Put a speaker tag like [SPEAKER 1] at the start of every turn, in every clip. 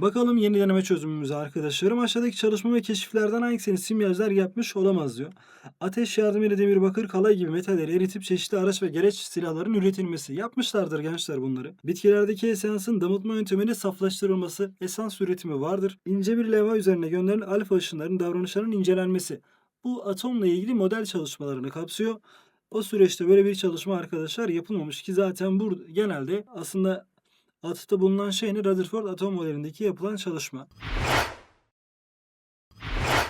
[SPEAKER 1] Bakalım yeni deneme çözümümüze arkadaşlarım. Aşağıdaki çalışma ve keşiflerden hangisini simyacılar yapmış olamaz diyor. Ateş yardımıyla demir, bakır, kalay gibi metalleri eritip çeşitli araç ve gereç silahların üretilmesi. Yapmışlardır gençler bunları. Bitkilerdeki esansın damıtma yönteminin saflaştırılması, esans üretimi vardır. İnce bir levha üzerine gönderilen alfa ışınların davranışlarının incelenmesi. Bu atomla ilgili model çalışmalarını kapsıyor. O süreçte böyle bir çalışma arkadaşlar yapılmamış ki zaten burada genelde aslında atıfta bulunan şey ne? Rutherford atom modelindeki yapılan çalışma.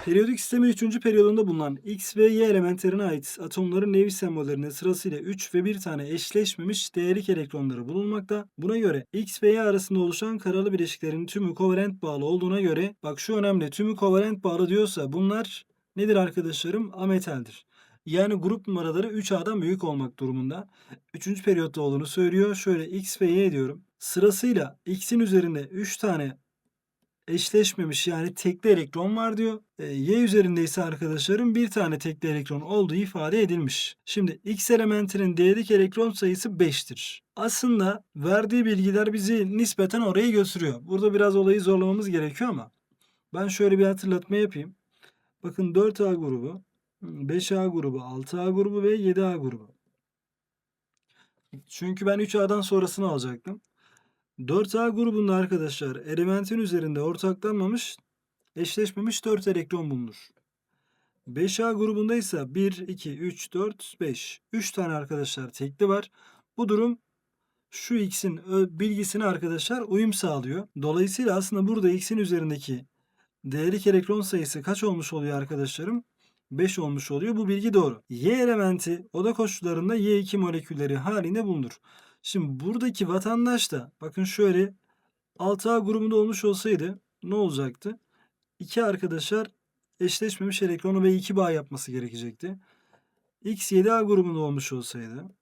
[SPEAKER 1] Periyodik sistemin 3. periyodunda bulunan X ve Y elementlerine ait atomların Lewis sembollerinde sırasıyla 3 ve 1 tane eşleşmemiş değerlik elektronları bulunmakta. Buna göre X ve Y arasında oluşan karalı bileşiklerin tümü kovalent bağlı olduğuna göre bak şu önemli tümü kovalent bağlı diyorsa bunlar nedir arkadaşlarım? Ametaldir. Yani grup numaraları 3A'dan büyük olmak durumunda. 3. periyotta olduğunu söylüyor. Şöyle X ve Y diyorum. Sırasıyla X'in üzerinde 3 tane eşleşmemiş yani tekli elektron var diyor. E, y üzerinde ise arkadaşlarım bir tane tekli elektron olduğu ifade edilmiş. Şimdi X elementinin değerlik elektron sayısı 5'tir. Aslında verdiği bilgiler bizi nispeten oraya götürüyor. Burada biraz olayı zorlamamız gerekiyor ama ben şöyle bir hatırlatma yapayım. Bakın 4A grubu, 5A grubu, 6A grubu ve 7A grubu. Çünkü ben 3A'dan sonrasını alacaktım. 4A grubunda arkadaşlar elementin üzerinde ortaklanmamış, eşleşmemiş 4 elektron bulunur. 5A grubunda ise 1, 2, 3, 4, 5. 3 tane arkadaşlar tekli var. Bu durum şu x'in bilgisine arkadaşlar uyum sağlıyor. Dolayısıyla aslında burada x'in üzerindeki değerlik elektron sayısı kaç olmuş oluyor arkadaşlarım? 5 olmuş oluyor. Bu bilgi doğru. Y elementi oda koşullarında Y2 molekülleri halinde bulunur. Şimdi buradaki vatandaş da bakın şöyle 6A grubunda olmuş olsaydı ne olacaktı? İki arkadaşlar eşleşmemiş elektronu ve iki bağ yapması gerekecekti. X 7A grubunda olmuş olsaydı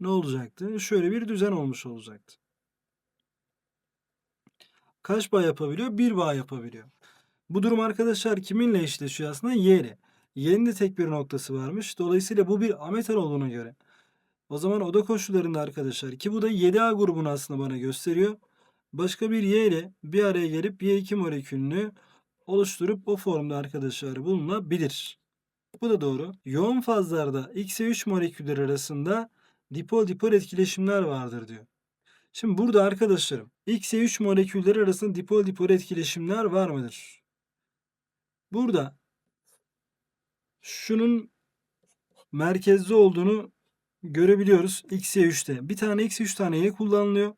[SPEAKER 1] ne olacaktı? Şöyle bir düzen olmuş olacaktı. Kaç bağ yapabiliyor? Bir bağ yapabiliyor. Bu durum arkadaşlar kiminle eşleşiyor aslında? Y ile. Y'nin de tek bir noktası varmış. Dolayısıyla bu bir ametal olduğuna göre. O zaman oda koşullarında arkadaşlar ki bu da 7A grubunu aslında bana gösteriyor. Başka bir Y ile bir araya gelip Y2 molekülünü oluşturup o formda arkadaşlar bulunabilir. Bu da doğru. Yoğun fazlarda X ve 3 moleküller arasında dipol dipol etkileşimler vardır diyor. Şimdi burada arkadaşlarım X ve 3 moleküller arasında dipol dipol etkileşimler var mıdır? Burada şunun merkezde olduğunu görebiliyoruz. X, Y 3'te. Bir tane X, 3 tane Y kullanılıyor.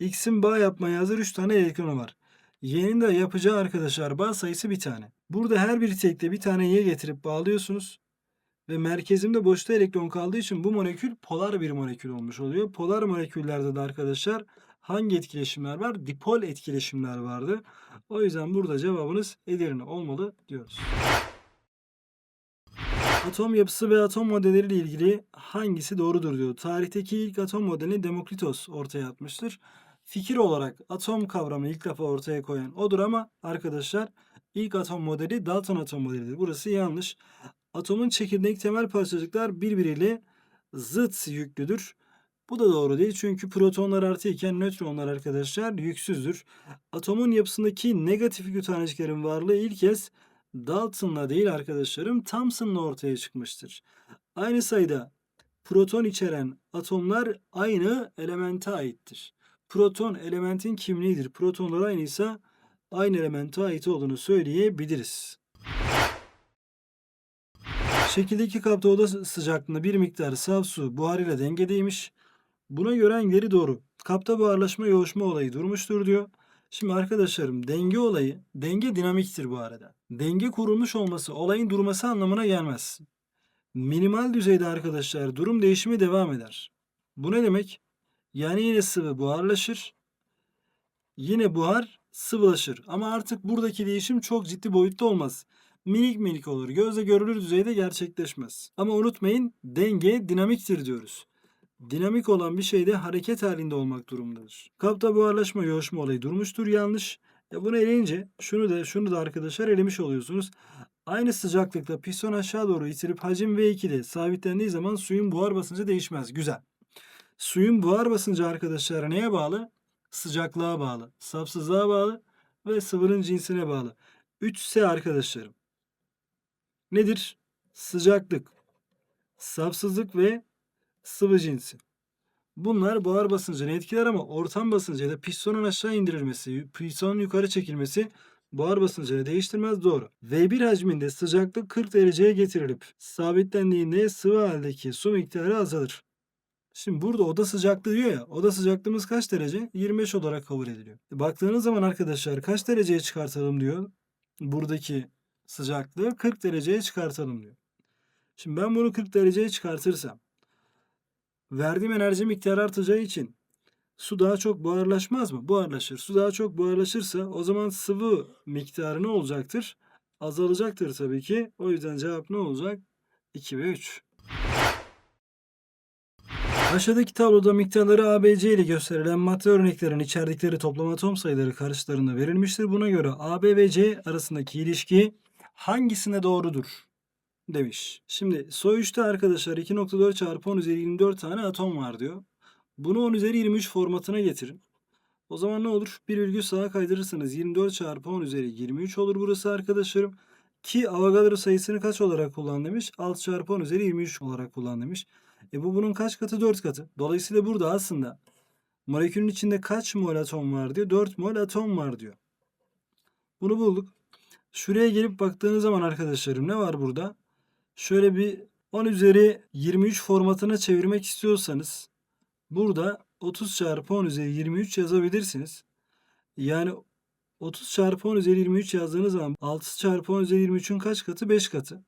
[SPEAKER 1] X'in bağ yapmaya hazır 3 tane elektronu var. Y'nin de yapacağı arkadaşlar bağ sayısı bir tane. Burada her bir tekte bir tane Y getirip bağlıyorsunuz. Ve merkezimde boşta elektron kaldığı için bu molekül polar bir molekül olmuş oluyor. Polar moleküllerde de arkadaşlar hangi etkileşimler var? Dipol etkileşimler vardı. O yüzden burada cevabınız Edirne olmalı diyoruz. Atom yapısı ve atom modelleriyle ilgili hangisi doğrudur diyor. Tarihteki ilk atom modelini Demokritos ortaya atmıştır. Fikir olarak atom kavramını ilk defa ortaya koyan odur ama arkadaşlar ilk atom modeli Dalton atom modelidir. Burası yanlış. Atomun çekirdek temel parçacıklar birbiriyle zıt yüklüdür. Bu da doğru değil çünkü protonlar artı iken nötronlar arkadaşlar yüksüzdür. Atomun yapısındaki negatif taneciklerin varlığı ilk kez Dalton'la değil arkadaşlarım Thomson'la ortaya çıkmıştır. Aynı sayıda proton içeren atomlar aynı elemente aittir. Proton elementin kimliğidir. Protonlar aynıysa aynı elemente ait olduğunu söyleyebiliriz. Şekildeki kapta oda sı- sıcaklığında bir miktar saf su buhar ile dengedeymiş. Buna göre hangileri doğru? Kapta buharlaşma yoğuşma olayı durmuştur diyor. Şimdi arkadaşlarım denge olayı, denge dinamiktir bu arada. Denge kurulmuş olması olayın durması anlamına gelmez. Minimal düzeyde arkadaşlar durum değişimi devam eder. Bu ne demek? Yani yine sıvı buharlaşır. Yine buhar sıvılaşır. Ama artık buradaki değişim çok ciddi boyutta olmaz. Minik minik olur. Gözle görülür düzeyde gerçekleşmez. Ama unutmayın denge dinamiktir diyoruz. Dinamik olan bir şeyde hareket halinde olmak durumundadır. Kapta buharlaşma yoğuşma olayı durmuştur yanlış. Ya bunu eleyince şunu da şunu da arkadaşlar elemiş oluyorsunuz. Aynı sıcaklıkta piston aşağı doğru itilip hacim V2'de sabitlendiği zaman suyun buhar basıncı değişmez. Güzel. Suyun buhar basıncı arkadaşlar neye bağlı? Sıcaklığa bağlı. Sapsızlığa bağlı. ve sıvının cinsine bağlı. 3S arkadaşlarım. Nedir? Sıcaklık, sapsızlık ve sıvı cinsi. Bunlar buhar basıncını etkiler ama ortam basıncı ya da pistonun aşağı indirilmesi, pistonun yukarı çekilmesi buhar basıncını değiştirmez doğru. V1 hacminde sıcaklık 40 dereceye getirilip sabitlendiğinde sıvı haldeki su miktarı azalır. Şimdi burada oda sıcaklığı diyor ya. Oda sıcaklığımız kaç derece? 25 olarak kabul ediliyor. E, Baktığınız zaman arkadaşlar kaç dereceye çıkartalım diyor. Buradaki sıcaklığı 40 dereceye çıkartalım diyor. Şimdi ben bunu 40 dereceye çıkartırsam verdiğim enerji miktarı artacağı için su daha çok buharlaşmaz mı? Buharlaşır. Su daha çok buharlaşırsa o zaman sıvı miktarı ne olacaktır? Azalacaktır tabii ki. O yüzden cevap ne olacak? 2 ve 3. Aşağıdaki tabloda miktarları ABC ile gösterilen madde örneklerin içerdikleri toplam atom sayıları karşılarında verilmiştir. Buna göre AB ve C arasındaki ilişki hangisine doğrudur? Demiş. Şimdi soy 3'te arkadaşlar 2.4 çarpı 10 üzeri 24 tane atom var diyor. Bunu 10 üzeri 23 formatına getirin. O zaman ne olur? Bir virgül sağa kaydırırsanız 24 çarpı 10 üzeri 23 olur burası arkadaşlarım. Ki Avogadro sayısını kaç olarak kullan demiş? 6 çarpı 10 üzeri 23 olarak kullan demiş. E bu bunun kaç katı? 4 katı. Dolayısıyla burada aslında molekülün içinde kaç mol atom var diyor. 4 mol atom var diyor. Bunu bulduk. Şuraya gelip baktığınız zaman arkadaşlarım ne var burada? Şöyle bir 10 üzeri 23 formatına çevirmek istiyorsanız burada 30 çarpı 10 üzeri 23 yazabilirsiniz. Yani 30 çarpı 10 üzeri 23 yazdığınız zaman 6 çarpı 10 üzeri 23'ün kaç katı? 5 katı.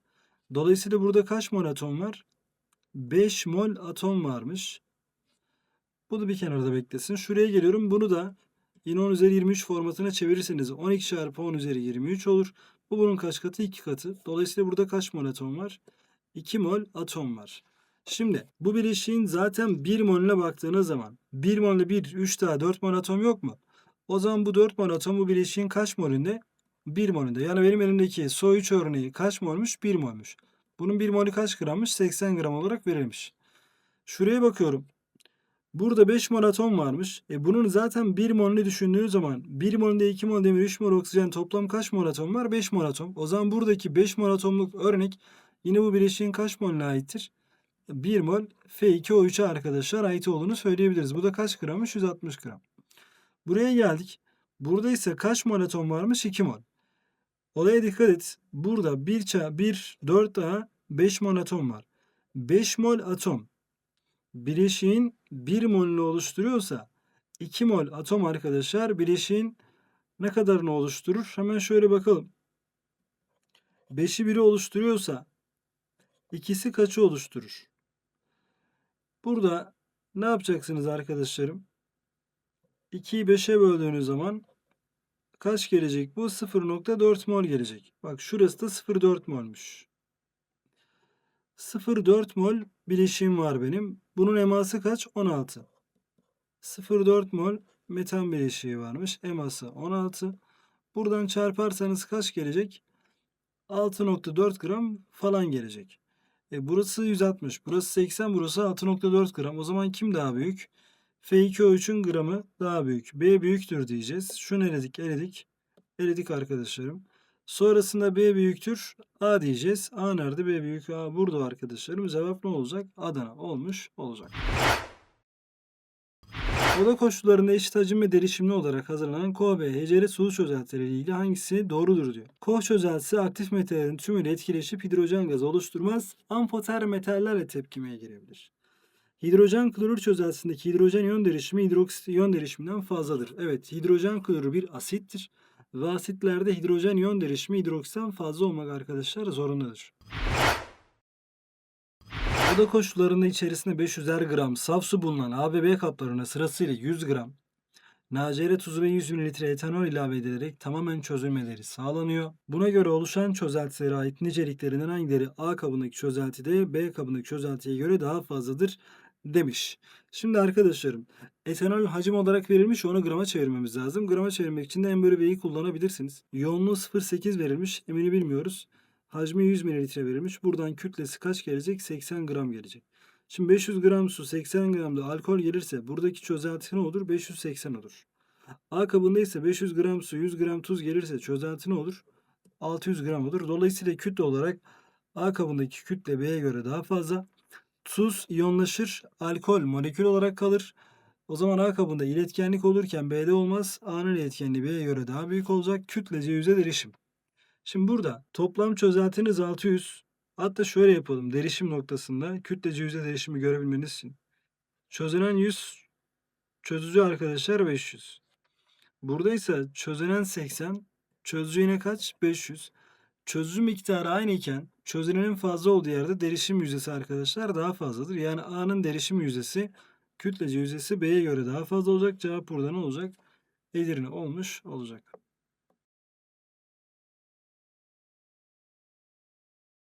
[SPEAKER 1] Dolayısıyla burada kaç mol atom var? 5 mol atom varmış. Bu da bir kenarda beklesin. Şuraya geliyorum. Bunu da yine 10 üzeri 23 formatına çevirirseniz 12 çarpı 10 üzeri 23 olur. Bu bunun kaç katı? 2 katı. Dolayısıyla burada kaç mol atom var? 2 mol atom var. Şimdi bu bileşiğin zaten 1 molüne baktığınız zaman 1 molü 1, 3 daha 4 mol atom yok mu? O zaman bu 4 mol atom bu bileşiğin kaç molünde? 1 molünde. Yani benim elimdeki SO3 örneği kaç molmuş? 1 molmuş. Bunun 1 molü kaç grammış? 80 gram olarak verilmiş. Şuraya bakıyorum. Burada 5 mol atom varmış. E bunun zaten 1 molünü düşündüğünüz zaman 1 molünde 2 mol demir 3 mol oksijen toplam kaç mol atom var? 5 mol atom. O zaman buradaki 5 mol atomluk örnek yine bu bileşiğin kaç molüne aittir? 1 mol F2O3'e arkadaşlar ait olduğunu söyleyebiliriz. Bu da kaç grammış? 160 gram. Buraya geldik. Burada ise kaç mol atom varmış? 2 mol. Olaya dikkat et. Burada 1, 1 4 daha 5 mol atom var. 5 mol atom bileşiğin 1 molünü oluşturuyorsa 2 mol atom arkadaşlar bileşiğin ne kadarını oluşturur? Hemen şöyle bakalım. 5'i 1'i oluşturuyorsa ikisi kaçı oluşturur? Burada ne yapacaksınız arkadaşlarım? 2'yi 5'e böldüğünüz zaman kaç gelecek bu? 0.4 mol gelecek. Bak şurası da 0.4 molmuş. 0.4 mol bileşiğim var benim. Bunun eması kaç? 16. 0.4 mol metan bileşiği varmış. Eması 16. Buradan çarparsanız kaç gelecek? 6.4 gram falan gelecek. E burası 160, burası 80, burası 6.4 gram. O zaman kim daha büyük? F2O3'ün gramı daha büyük. B büyüktür diyeceğiz. Şunu eledik, eledik. Eledik arkadaşlarım. Sonrasında B büyüktür. A diyeceğiz. A nerede? B büyük. A burada arkadaşlarım. Cevap ne olacak? Adana olmuş olacak. Oda koşullarında eşit hacim ve derişimli olarak hazırlanan koh ve heceli sulu çözeltileri ile ilgili hangisi doğrudur diyor. Koh çözeltisi aktif metallerin tümüyle etkileşip hidrojen gazı oluşturmaz. Amfoter metallerle tepkimeye girebilir. Hidrojen klorür çözeltisindeki hidrojen iyon derişimi hidroksit iyon derişiminden fazladır. Evet, hidrojen klorür bir asittir. Ve asitlerde hidrojen iyon derişimi hidroksitten fazla olmak arkadaşlar zorundadır. Oda koşullarında içerisinde 500'er gram saf su bulunan A ve B kaplarına sırasıyla 100 gram NaCl tuzu ve 100 ml etanol ilave edilerek tamamen çözülmeleri sağlanıyor. Buna göre oluşan çözeltilere ait niceliklerinden hangileri A kabındaki çözeltide B kabındaki çözeltiye göre daha fazladır demiş. Şimdi arkadaşlarım etanol hacim olarak verilmiş onu grama çevirmemiz lazım. Grama çevirmek için de en bölü B'yi kullanabilirsiniz. Yoğunluğu 0.8 verilmiş emini bilmiyoruz. Hacmi 100 mililitre verilmiş. Buradan kütlesi kaç gelecek? 80 gram gelecek. Şimdi 500 gram su 80 gram da alkol gelirse buradaki çözelti ne olur? 580 olur. A kabında ise 500 gram su, 100 gram tuz gelirse çözelti ne olur? 600 gram olur. Dolayısıyla kütle olarak A kabındaki kütle B'ye göre daha fazla. Tuz iyonlaşır, alkol molekül olarak kalır. O zaman A kabında iletkenlik olurken B'de olmaz. A'nın iletkenliği B'ye göre daha büyük olacak. Kütlece yüze derişim. Şimdi burada toplam çözeltiniz 600. Hatta şöyle yapalım. Derişim noktasında kütlece yüze derişimi görebilmeniz için. Çözünen 100, çözücü arkadaşlar 500. Burada ise çözünen 80, çözücü yine kaç? 500. Çözücü miktarı aynı iken çözünenin fazla olduğu yerde derişim yüzdesi arkadaşlar daha fazladır. Yani A'nın derişim yüzdesi kütlece yüzdesi B'ye göre daha fazla olacak. Cevap burada ne olacak? Edirne olmuş olacak.